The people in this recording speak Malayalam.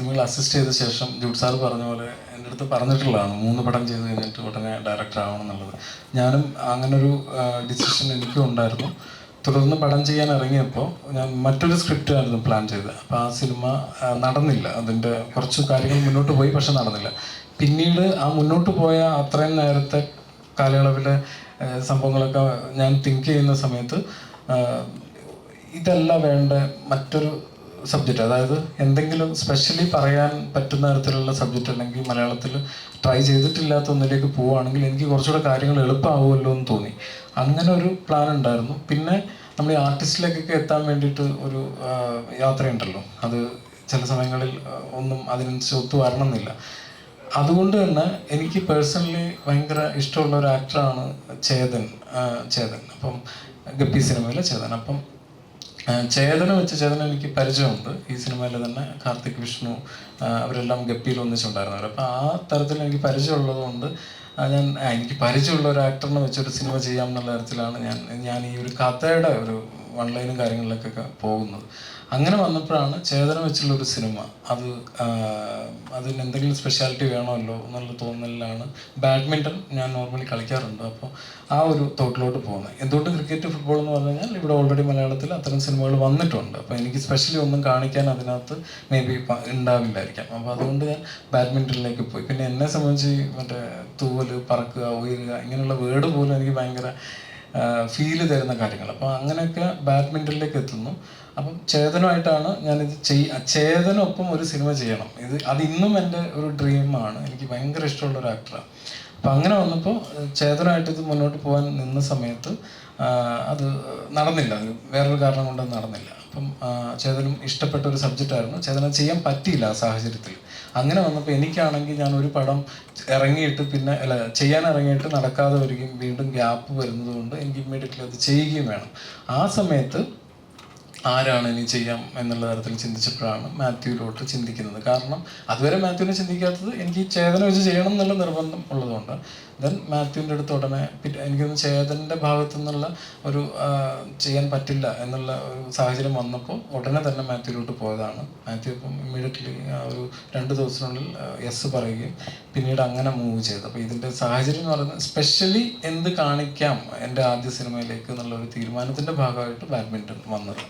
സിനിമകൾ അസിസ്റ്റ് ചെയ്ത ശേഷം ജൂഡ് സാർ പറഞ്ഞ പോലെ എന്റെ അടുത്ത് പറഞ്ഞിട്ടുള്ളതാണ്. മൂന്ന് പടം ചെയ്ത് കഴിഞ്ഞിട്ട് ഉടനെ ഡയറക്ടർ ആവണം എന്നുള്ളത് ഞാനും അങ്ങനൊരു ഡിസിഷൻ എനിക്കും ഉണ്ടായിരുന്നു. തുടർന്ന് പടം ചെയ്യാൻ ഇറങ്ങിയപ്പോൾ ഞാൻ മറ്റൊരു സ്ക്രിപ്റ്റ് ആയിരുന്നു പ്ലാൻ ചെയ്തത്. അപ്പോൾ ആ സിനിമ നടന്നില്ല. അതിന്റെ കുറച്ച് കാര്യങ്ങൾ മുന്നോട്ട് പോയി പക്ഷെ നടന്നില്ല. പിന്നീട് ആ മുന്നോട്ട് പോയ അത്രയും നേരത്തെ കാലയളവിലെ സംഭവങ്ങളൊക്കെ ഞാൻ തിങ്ക് ചെയ്യുന്ന സമയത്ത് ഇതല്ല വേണ്ട മറ്റൊരു സബ്ജക്റ്റ് അതായത് എന്തെങ്കിലും സ്പെഷ്യലി പറയാൻ പറ്റുന്ന തരത്തിലുള്ള സബ്ജക്റ്റ് അല്ലെങ്കിൽ മലയാളത്തിൽ ട്രൈ ചെയ്തിട്ടില്ലാത്ത ഒന്നിലേക്ക് പോവുകയാണെങ്കിൽ എനിക്ക് കുറച്ചുകൂടെ കാര്യങ്ങൾ എളുപ്പമാവുമല്ലോ എന്ന് തോന്നി. അങ്ങനെ ഒരു പ്ലാൻ ഉണ്ടായിരുന്നു. പിന്നെ നമ്മൾ ഈ ആർട്ടിസ്റ്റിലേക്കൊക്കെ എത്താൻ വേണ്ടിയിട്ട് ഒരു യാത്രയുണ്ടല്ലോ. അത് ചില സമയങ്ങളിൽ ഒന്നും അതിനനുസരിച്ച് ഒത്തു വരണമെന്നില്ല. അതുകൊണ്ട് തന്നെ എനിക്ക് പേഴ്സണലി ഭയങ്കര ഇഷ്ടമുള്ള ഒരു ആക്ടറാണ് ചേതൻ ചേതൻ. അപ്പം ഗപ്പി സിനിമയിലെ ചേതൻ. അപ്പം ചേതന വെച്ച് ചേതന എനിക്ക് പരിചയമുണ്ട്. ഈ സിനിമയിൽ തന്നെ കാർത്തിക് വിഷ്ണു അവരെല്ലാം ഗപ്പിയിൽ ഒന്നിച്ചുണ്ടായിരുന്നവർ അപ്പോൾ ആ തരത്തിൽ എനിക്ക് പരിചയമുള്ളതുകൊണ്ട് ഞാൻ എനിക്ക് പരിചയമുള്ള ഒരു ആക്ടറിനെ വെച്ചൊരു സിനിമ ചെയ്യാം എന്നുള്ള തരത്തിലാണ് ഞാൻ ഞാൻ ഈ ഒരു കഥയുടെ ഒരു വൺ ലൈനും കാര്യങ്ങളിലേക്കൊക്കെ പോകുന്നത്. അങ്ങനെ വന്നപ്പോഴാണ് ചേതന വെച്ചുള്ള ഒരു സിനിമ. അത് അതിന് എന്തെങ്കിലും സ്പെഷ്യാലിറ്റി വേണമല്ലോ എന്നുള്ള തോന്നലിലാണ് ബാഡ്മിന്റൺ ഞാൻ നോർമലി കളിക്കാറുണ്ട്. അപ്പോൾ ആ ഒരു തോട്ടിലോട്ട് പോകുന്നത്. എന്തുകൊണ്ട് ക്രിക്കറ്റ് ഫുട്ബോൾ എന്ന് പറഞ്ഞു കഴിഞ്ഞാൽ ഇവിടെ ഓൾറെഡി മലയാളത്തിൽ അത്തരം സിനിമകൾ വന്നിട്ടുണ്ട്. അപ്പോൾ എനിക്ക് സ്പെഷ്യലി ഒന്നും കാണിക്കാൻ അതിനകത്ത് മേ ബി ഉണ്ടാവില്ലായിരിക്കാം. അപ്പോൾ അതുകൊണ്ട് ഞാൻ ബാഡ്മിന്റണിലേക്ക് പോയി. പിന്നെ എന്നെ സംബന്ധിച്ച് മറ്റേ തൂവൽ പറക്കുക ഉയരുക ഇങ്ങനെയുള്ള വേർഡ് പോലും എനിക്ക് ഭയങ്കര ഫീൽ തരുന്ന കാര്യങ്ങൾ. അപ്പോൾ അങ്ങനെയൊക്കെ ബാഡ്മിന്റണിലേക്ക് എത്തുന്നു. അപ്പം ചേതനമായിട്ടാണ് ഞാനിത് ചെയ് ചേതനൊപ്പം ഒരു സിനിമ ചെയ്യണം. ഇത് അത് ഇന്നും എന്റെ ഒരു ഡ്രീമാണ് എനിക്ക് ഭയങ്കര ഇഷ്ടമുള്ള ഒരു ആക്ടറാണ് അപ്പം അങ്ങനെ വന്നപ്പോൾ ചേതനായിട്ട് ഇത് മുന്നോട്ട് പോകാൻ നിന്ന സമയത്ത് അത് നടന്നില്ല. വേറൊരു കാരണം കൊണ്ട് നടന്നില്ല. അപ്പം ചേതനും ഇഷ്ടപ്പെട്ട ഒരു സബ്ജക്റ്റ് ആയിരുന്നു. ചേതന ചെയ്യാൻ പറ്റിയില്ല ആ സാഹചര്യത്തിൽ. അങ്ങനെ വന്നപ്പോൾ എനിക്കാണെങ്കിൽ ഞാൻ ഒരു പടം ഇറങ്ങിയിട്ട് പിന്നെ അല്ല ചെയ്യാൻ ഇറങ്ങിയിട്ട് നടക്കാതെ വരികയും വീണ്ടും ഗ്യാപ്പ് വരുന്നതുകൊണ്ട് എനിക്ക് ഇമ്മീഡിയറ്റ്ലി അത് ചെയ്യുകയും വേണം. ആ സമയത്ത് ആരാണ് ഇനി ചെയ്യാം എന്നുള്ള തരത്തിൽ ചിന്തിച്ചപ്പോഴാണ് മാത്യുവിലോട്ട് ചിന്തിക്കുന്നത്. കാരണം അതുവരെ മാത്യുവിനെ ചിന്തിക്കാത്തത് എനിക്ക് ചേതന വെച്ച് ചെയ്യണം എന്നുള്ള നിർബന്ധം ഉള്ളതുകൊണ്ട്. ദെൻ മാത്യുവിന്റെ അടുത്ത് ഉടനെ എനിക്കൊന്ന് ചേതന്റെ ഭാഗത്തു നിന്നുള്ള ഒരു ചെയ്യാൻ പറ്റില്ല എന്നുള്ള ഒരു സാഹചര്യം വന്നപ്പോൾ ഉടനെ തന്നെ മാത്യുവിലോട്ട് പോയതാണ്. മാത്യു ഇപ്പം ഇമ്മീഡിയറ്റ്ലി ഒരു രണ്ട് ദിവസത്തിനുള്ളിൽ യെസ് പറയുകയും പിന്നീട് അങ്ങനെ മൂവ് ചെയ്തത് അപ്പോൾ ഇതിന്റെ സാഹചര്യം എന്ന് പറയുന്നത് സ്പെഷ്യലി എന്ത് കാണിക്കാം എന്റെ ആദ്യ സിനിമയിലേക്ക് എന്നുള്ള ഒരു തീരുമാനത്തിന്റെ ഭാഗമായിട്ട് ബാഡ്മിന്റൺ വന്നത്.